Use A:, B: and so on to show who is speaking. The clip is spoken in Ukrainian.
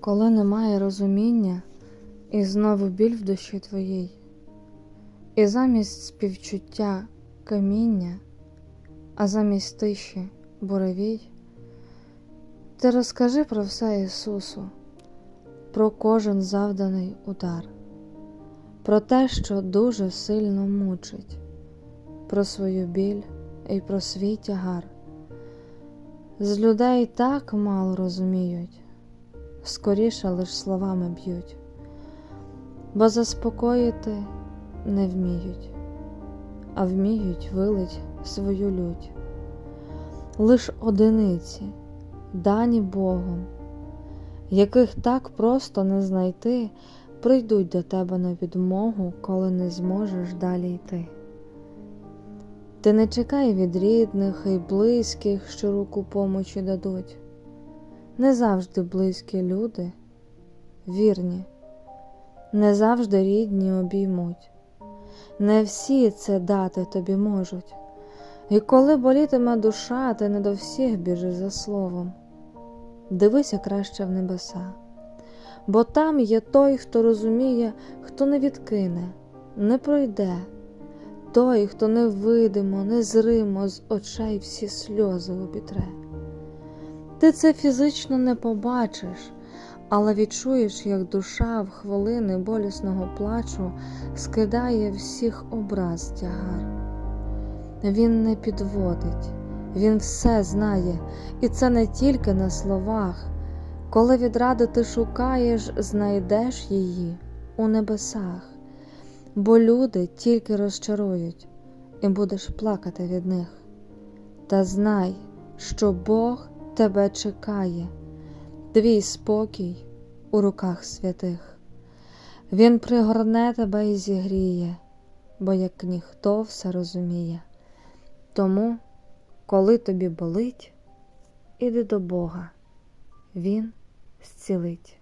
A: Коли немає розуміння, і знову біль в душі твоїй, і замість співчуття каміння, а замість тиші буревій, ти розкажи про все Ісусу, про кожен завданий удар, про те, що дуже сильно мучить, про свою біль і про свій тягар. З людей так мало розуміють, скоріше лиш словами б'ють, бо заспокоїти не вміють, а вміють вилить свою лють. Лиш одиниці, дані Богом, яких так просто не знайти, прийдуть до тебе на відмогу, коли не зможеш далі йти. Ти не чекай від рідних і близьких, що руку помочі дадуть. Не завжди близькі люди, вірні, не завжди рідні обіймуть. Не всі це дати тобі можуть. І коли болітиме душа, ти не до всіх біжиш за словом. Дивися краще в небеса, бо там є той, хто розуміє, хто не відкине, не пройде той, хто невидимо, незримо з очей всі сльози обітре. Ти це фізично не побачиш, але відчуєш, як душа в хвилини болісного плачу скидає всіх образ тягар. Він не підводить, він все знає, і це не тільки на словах. Коли відради ти шукаєш, знайдеш її у небесах бо люди тільки розчарують, і будеш плакати від них. Та знай, що Бог тебе чекає, твій спокій у руках святих. Він пригорне тебе і зігріє, бо як ніхто все розуміє. Тому, коли тобі болить, іди до Бога, Він зцілить.